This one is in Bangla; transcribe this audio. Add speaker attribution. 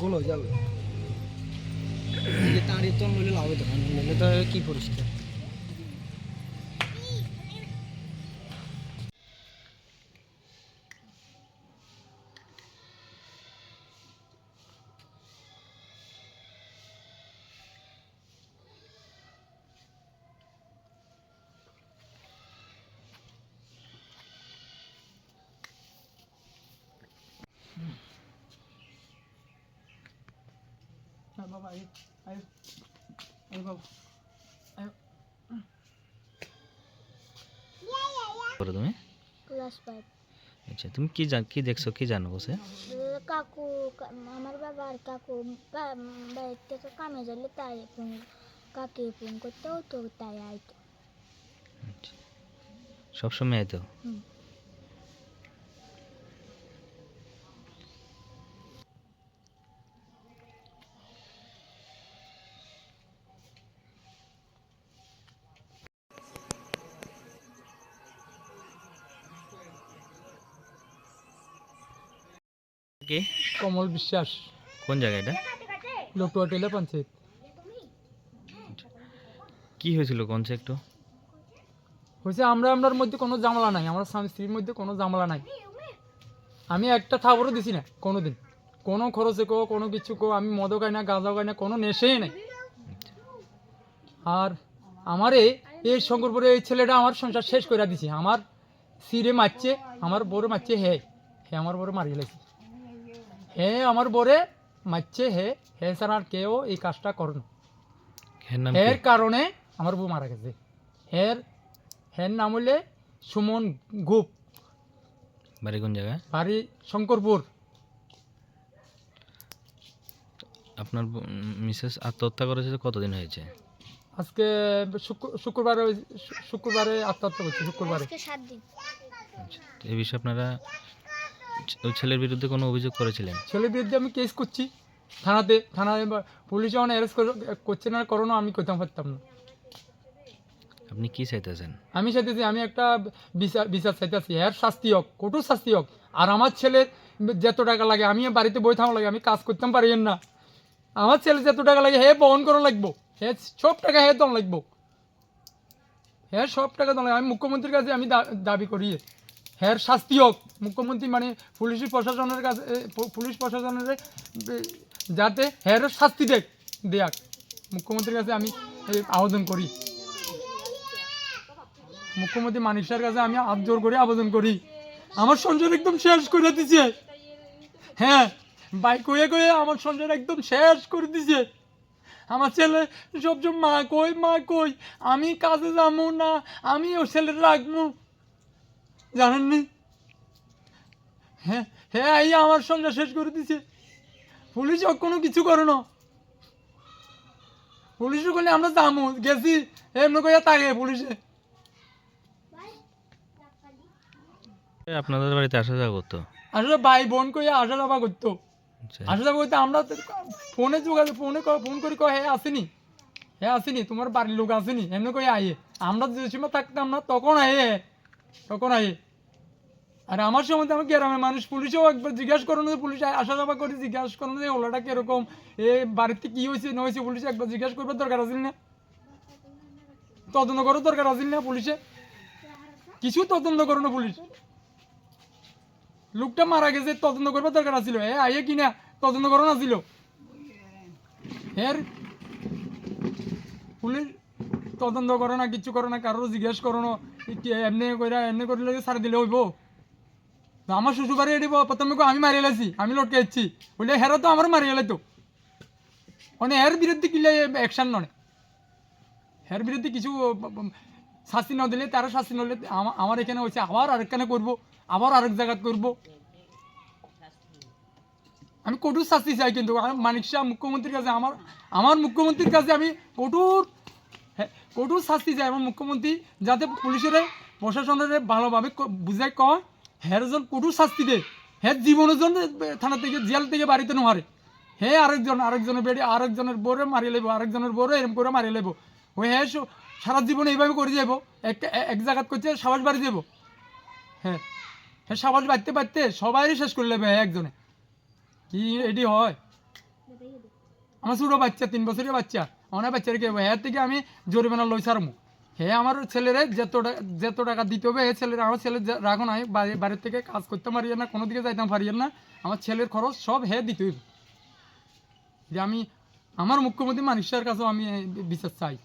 Speaker 1: গোল হয়ে যাবে। তাড়িয়ে তো নইলে লাভ হতো না। নইলে তো কি পরিষ্কার বাবা আয় আয় আয় বাবা আয়
Speaker 2: করো তুমি?
Speaker 3: Class five.
Speaker 2: আচ্ছা তুমি কি জান কি দেখছ কি জানো বসে?
Speaker 3: কাকু আমার বাবা আর কাকু বাইরে থেকে কামে গেলে তাই ফোন কাকে ফোন করতেও তো তাই আইতো।
Speaker 2: আচ্ছা। সবসময় তো
Speaker 3: হুম।
Speaker 2: কি?
Speaker 1: কমল বিশ্বাস।
Speaker 2: কোন জায়গা এটা?
Speaker 1: লোকটুয়া টেলা পঞ্চায়েত।
Speaker 2: কি হয়েছিল কোন একটু
Speaker 1: হয়েছে আমরা আমরার মধ্যে কোনো জামলা নাই আমার স্বামী স্ত্রীর মধ্যে কোনো জামালা নাই। আমি একটা থাবরও দিছি না কোনো দিন কোনো খরচে কো কোনো কিছু কো আমি মদও খাই না গাঁজাও খাই না কোনো নেশেই নাই। আর আমার এই শঙ্কর পরে এই ছেলেটা আমার সংসার শেষ করে দিছে। আমার সিরে মারছে আমার বড় মারছে হে হে আমার বড় মারিয়ে লাগছে হে আমার বরে মারছে হে হে স্যার আর কেউ এই কাজটা করুন
Speaker 2: এর
Speaker 1: এর কারণে আমার বউ মারা গেছে। হের হের নাম হলে সুমন গুপ।
Speaker 2: বাড়ি কোন জায়গায়?
Speaker 1: বাড়ি শঙ্করপুর।
Speaker 2: আপনার মিসেস আত্মহত্যা করেছে কতদিন হয়েছে?
Speaker 1: আজকে শুক্র- শুক্রবারে ওই- শুক্রবারে আত্মহত্যা করছে শুক্রবারে।
Speaker 3: আজকে সাত দিন।
Speaker 2: আচ্ছা এই বিষয়ে আপনারা ওই ছেলের বিরুদ্ধে কোনো অভিযোগ করেছিলেন?
Speaker 1: ছেলের বিরুদ্ধে আমি কেস করছি। থানাতে থানায় পুলিশ যখন অ্যারেস্ট করছে না করোনা আমি করতে পারতাম না।
Speaker 2: আপনি কি চাইতেছেন?
Speaker 1: আমি চাইতেছি আমি একটা বিচার বিচার চাইতেছি। এর শাস্তি হোক কঠোর শাস্তি হোক। আর আমার ছেলের যত টাকা লাগে আমি বাড়িতে বই থাকা লাগে আমি কাজ করতাম পারি না। আমার ছেলে যত টাকা লাগে হে বহন করা লাগবো। হে সব টাকা হে দম লাগবো। হ্যাঁ সব টাকা দম লাগবে। আমি মুখ্যমন্ত্রীর কাছে আমি দাবি করি হ্যাঁ শাস্তি হোক। মুখ্যমন্ত্রী মানে পুলিশ প্রশাসনের কাছে পুলিশ প্রশাসনের যাতে হ্যাঁ শাস্তি দেখ, দেয়াক। মুখ্যমন্ত্রীর কাছে আমি আবেদন করি। মুখ্যমন্ত্রী মানিক স্যার কাছে আমি হাত জোর করে আবেদন করি। আমার সংসার একদম শেষ করে দিছে। হ্যাঁ বাইক কয়ে কয়ে আমার সংসার একদম শেষ করে দিছে। আমার ছেলে সবসময় মা কই মা কই আমি কাজে যাব না আমি ও ছেলে রাখব জানেননি? হ্যাঁ হ্যাঁ এই আমার সংসার শেষ করে দিছে। পুলিশ কোনো কিছু করে না। পুলিশও করলে আমরা যাব গেছি। এমনি করে তাকে পুলিশে।
Speaker 2: আপনাদের বাড়িতে আসা যাওয়া করতো?
Speaker 1: আসলে ভাই বোন কই আসা যাওয়া করতো।
Speaker 2: আচ্ছা।
Speaker 1: আসা যাওয়া করতে আমরা ফোনে যোগাযোগ ফোনে ফোন করি কয় হ্যাঁ আসেনি। হ্যাঁ আসেনি তোমার বাড়ির লোক আসেনি। এমনি কই আয়ে আমরা যে সময় থাকতাম না তখন আয়ে তখন আয়ে আর আমার তো আমার গ্রামের মানুষ, পুলিশেও একবার জিজ্ঞাসা পুলিশ আসা যাওয়া করে জিজ্ঞাসা যে ওলাটা এ বাড়িতে কি হয়েছে, না হয়েছে, পুলিশে একবার জিজ্ঞাসা করবার দরকার আছে না? তদন্ত করার দরকার আছে না পুলিশে? কিছু তদন্ত করো না পুলিশ। লোকটা মারা গেছে, তদন্ত করবার দরকার আছিল এ আইয়ে কিনা? তদন্ত করো না ছিল এর পুলিশ তদন্ত করো না কিচ্ছু করো না, কারোর জিজ্ঞেস করো না এমনি কইরা, এমনি করলে সারা দিলে হইব। আমার শ্বশুর বাড়ি এটি প্রথমে আমি মারিয়ে লাইছি, আমি লটকে যাচ্ছি। বলে হেরা তো আমার মারিয়ে লাইতো। মানে এর বিরুদ্ধে কিলে অ্যাকশন নয়? এর বিরুদ্ধে কিছু শাস্তি না দিলে তারা শাস্তি নলে আমার এখানে হয়েছে আবার আরেকখানে করব, আবার আরেক জায়গায় করব। আমি কঠোর শাস্তি চাই কিন্তু মানিক শাহ মুখ্যমন্ত্রীর কাছে, আমার আমার মুখ্যমন্ত্রীর কাছে আমি কঠোর কঠোর শাস্তি চাই আমার মুখ্যমন্ত্রী যাতে পুলিশের, প্রশাসনের ভালোভাবে বুঝাই কয় হ্যার জন কঠোর শাস্তি দে। হ্যাঁ জীবনের জন্য থানা থেকে, জেল থেকে বাড়িতে নোহারে। হে আরেকজন, আরেকজনের বেড়ে, আরেকজনের বোরে মারিয়ে লেবো, আরেকজনের বোরে এরম করে মারিয়ে লেবো। ওই সো- সারা জীবন এইভাবে করে যাব এক এক জায়গাত করছে সাবাস বাড়ি যাব হ্যাঁ হ্যাঁ সাবাস বাড়তে বাড়তে সবাই শেষ করে নেবে একজনে। কি এটি হয়? আমার ছোটো বাচ্চা, তিন বছরের বাচ্চা। আমার বাচ্চার কি? এর থেকে আমি জরিমানা লই সারমু হে আমার ছেলেরে যত যত টাকা দিতে হবে হে ছেলের আমার ছেলের রাখো নাই বাড়ির থেকে কাজ করতে পারি না, কোনো দিকে যাইতাম পারি না। আমার ছেলের খরচ সব হে দিতে হইব। যে আমি আমার মুখ্যমন্ত্রী মানুষের কাছেও আমি বিশ্বাস চাই।